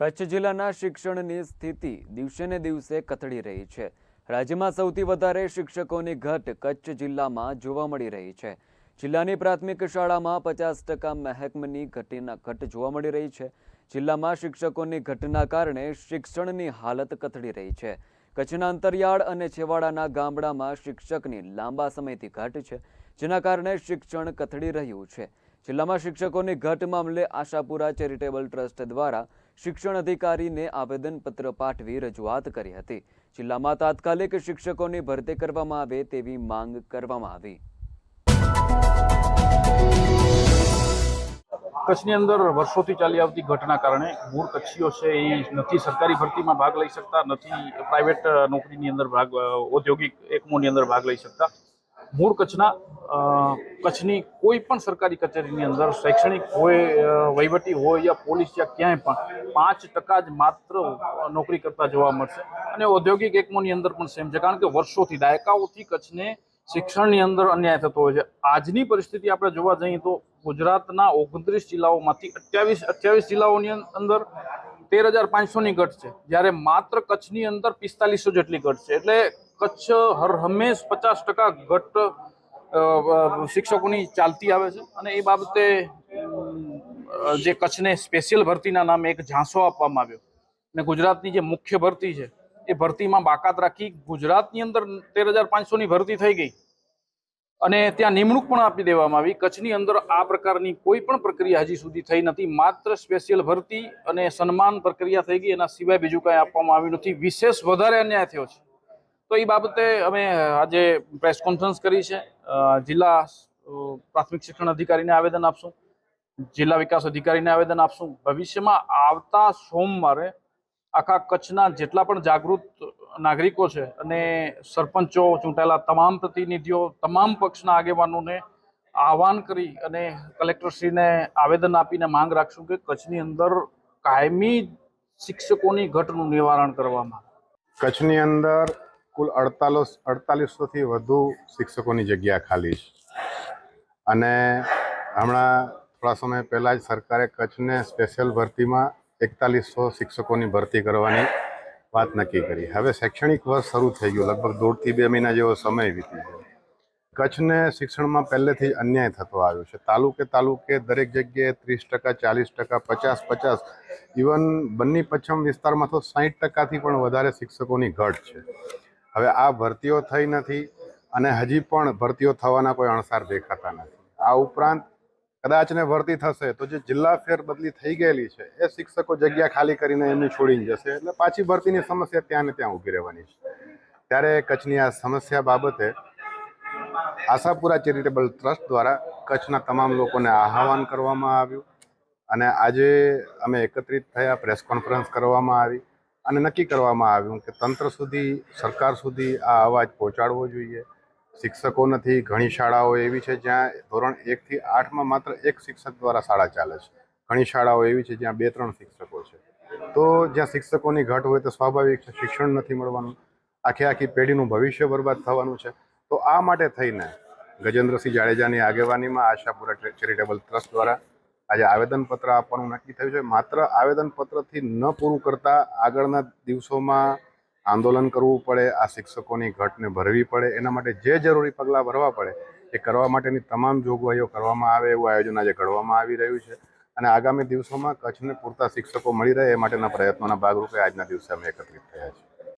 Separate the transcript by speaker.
Speaker 1: કચ્છ જિલ્લાના શિક્ષણની સ્થિતિ દિવસે ને દિવસે કથળી રહી છે. રાજ્યમાં સૌથી વધારે શિક્ષકોની ઘટ કચ્છ જિલ્લામાં જોવા મળી રહી છે. જિલ્લાની પ્રાથમિક શાળામાં પચાસ ટકા મહેકમની ઘટીના ઘટ જોવા મળી રહી છે. જિલ્લામાં શિક્ષકોની ઘટના કારણે શિક્ષણની હાલત કથળી રહી છે. કચ્છના અંતરિયાળ અને છેવાડાના ગામડામાં શિક્ષકની લાંબા સમયથી ઘટ છે, જેના કારણે શિક્ષણ કથળી રહ્યું છે. જિલ્લામાં શિક્ષકોની ઘટ મામલે આશાપુરા ચેરિટેબલ ટ્રસ્ટ દ્વારા શિક્ષણ અધિકારીને આવેદનપત્ર પાઠવી રજૂઆત કરી હતી. જિલ્લામાં તાત્કાલિક શિક્ષકોની ભરતી કરવામાં આવે તેવી માંગ કરવામાં આવી.
Speaker 2: કચ્છની અંદર વર્ષોથી ચાલી આવતી ઘટના કારણે મૂળ કચ્છીઓ છે એ નથી સરકારી ભરતીમાં ભાગ લઈ શકતા, નથી પ્રાઇવેટ નોકરીની અંદર ભાગ, ઔદ્યોગિક એકમોની અંદર ભાગ લઈ શકતા. મૂળ કચ્છના કચ્છની કોઈ પણ સરકારી કચેરીની અંદર શૈક્ષણિક હોય વહીવટી હોય યા પોલીસ યા ક્યાંય પણ પાંચ ટકા જ માત્ર નોકરી કરતા જોવા મળશે. અને ઔદ્યોગિક એકમોની અંદર પણ સેમ છે. કારણ કે વર્ષોથી, દાયકાઓથી કચ્છને શિક્ષણની અંદર અન્યાય થતો હોય છે. આજની પરિસ્થિતિ આપણે જોવા જઈએ તો ગુજરાતના ઓગણત્રીસ જિલ્લાઓમાંથી અઠ્યાવીસ અઠ્યાવીસ જિલ્લાઓની અંદર તેર હજાર પાંચસોની ઘટ છે. જ્યારે માત્ર કચ્છની અંદર પિસ્તાલીસો જેટલી ઘટ છે. એટલે કચ્છ હર હંમેશ પચાસ ટકા ઘટ શિક્ષકોની ચાલતી આવે છે. અને એ બાબતે જે કચ્છને સ્પેશિયલ ભરતીના નામે એક ઝાંસો આપવામાં આવ્યો. અને ગુજરાતની જે મુખ્ય ભરતી છે, એ ભરતીમાં બાકાત રાખી ગુજરાતની અંદર તેર હજાર પાંચસોની ભરતી થઈ ગઈ. અને ત્યાં નિમણૂક પણ આપી દેવામાં આવી. કચ્છની અંદર આ પ્રકારની કોઈ પણ પ્રક્રિયા હજી સુધી થઈ નથી. માત્ર સ્પેશિયલ ભરતી અને સન્માન પ્રક્રિયા થઈ ગઈ. એના સિવાય બીજું કાંઈ આપવામાં આવ્યું નથી. વિશેષ વધારે અન્યાય થયો છે. તો એ બાબતે અમે આજે પ્રેસ કોન્ફરન્સ કરી છે. જિલ્લા પ્રાથમિક શિક્ષણ અધિકારીને આવેદન આપશું. જિલ્લા વિકાસ અધિકારીને આવેદન આપશું. ભવિષ્યમાં આવતા સોમવારે આખા કચ્છના જેટલા પણ જાગૃત નાગરિકો છે અને સરપંચો, ચૂંટાયેલા તમામ પ્રતિનિધિઓ, તમામ પક્ષના આગેવાનોને આહવાન કરી અને કલેક્ટરશ્રીને આવેદન આપીને માંગ રાખશું કે કચ્છની અંદર કાયમી શિક્ષકોની ઘટનું નિવારણ કરવામાં
Speaker 3: કચ્છની અંદર કુલ અડતાલીસ, અડતાલીસોથી વધુ શિક્ષકોની જગ્યા ખાલી છે. અને હમણાં થોડા સમય પહેલાં જ સરકારે કચ્છને સ્પેશિયલ ભરતીમાં એકતાલીસો શિક્ષકોની ભરતી કરવાની વાત નક્કી કરી. હવે શૈક્ષણિક વર્ષ શરૂ થઈ ગયું, લગભગ દોઢથી બે મહિના જેવો સમય વીતી ગયો. કચ્છને શિક્ષણમાં પહેલેથી અન્યાય થતો આવ્યો છે. તાલુકે તાલુકે દરેક જગ્યાએ ત્રીસ ટકા, ચાલીસ ટકા, પચાસ પચાસ, ઇવન બન્ની પશ્ચિમ વિસ્તારમાં તો સાહીઠ ટકાથી પણ વધારે શિક્ષકોની ઘટ છે. હવે આ ભરતીઓ થઈ નથી અને હજી પણ ભરતીઓ થવાના કોઈ અણસાર દેખાતા નથી. આ ઉપરાંત કદાચ ને ભરતી થશે તો જે જિલ્લા ફેર બદલી થઈ ગયેલી છે એ શિક્ષકો જગ્યા ખાલી કરીને એમની છોડીને જશે. એટલે પાછી ભરતીની સમસ્યા ત્યાં ને ત્યાં ઊભી રહેવાની છે. ત્યારે કચ્છની આ સમસ્યા બાબતે આશાપુરા ચેરિટેબલ ટ્રસ્ટ દ્વારા કચ્છના તમામ લોકોને આહવાન કરવામાં આવ્યું અને આજે અમે એકત્રિત થયા, પ્રેસ કોન્ફરન્સ કરવામાં આવી. અને નક્કી કરવામાં આવ્યું કે તંત્ર સુધી, સરકાર સુધી આ અવાજ પહોંચાડવો જોઈએ. શિક્ષકો નથી, ઘણી શાળાઓ એવી છે જ્યાં ધોરણ એકથી આઠમાં માત્ર એક શિક્ષક દ્વારા શાળા ચાલે છે. ઘણી શાળાઓ એવી છે જ્યાં બે ત્રણ શિક્ષકો છે. તો જ્યાં શિક્ષકોની ઘટ હોય તો સ્વાભાવિક છે, શિક્ષણ નથી મળવાનું. આખી આખી પેઢીનું ભવિષ્ય બરબાદ થવાનું છે. તો આ માટે થઈને ગજેન્દ્રસિંહ જાડેજાની આગેવાનીમાં આશાપુરા ચેરિટેબલ ટ્રસ્ટ દ્વારા આજે આવેદનપત્ર આપવાનું નક્કી થયું છે. માત્ર આવેદનપત્રથી ન પૂરું કરતા આગળના દિવસોમાં આંદોલન કરવું પડે, આ શિક્ષકોની ઘટને ભરવી પડે, એના માટે જે જરૂરી પગલાં ભરવા પડે, એ કરવા માટેની તમામ જોગવાઈઓ કરવામાં આવે એવું આયોજન આજે ઘડવામાં આવી રહ્યું છે. અને આગામી દિવસોમાં કચ્છને પૂરતા શિક્ષકો મળી રહે એ માટેના પ્રયત્નોના ભાગરૂપે આજના દિવસે અમે એકત્રિત થયા છીએ.